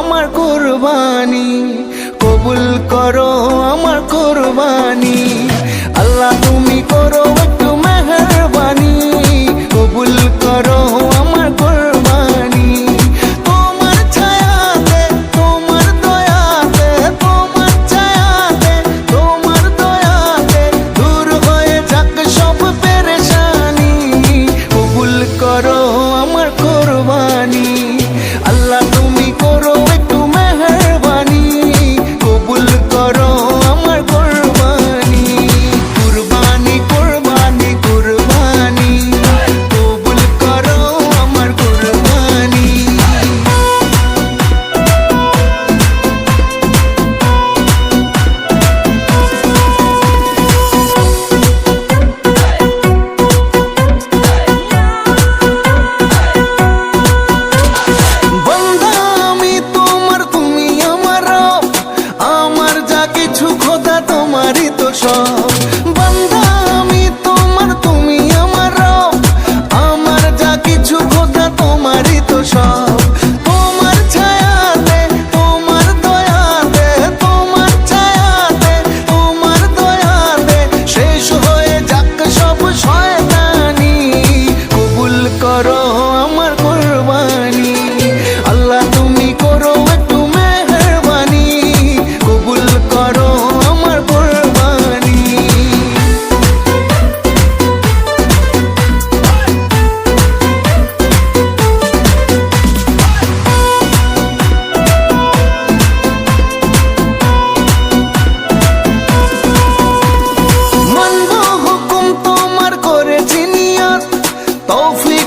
আমার কুরবানি কবুল করো 都。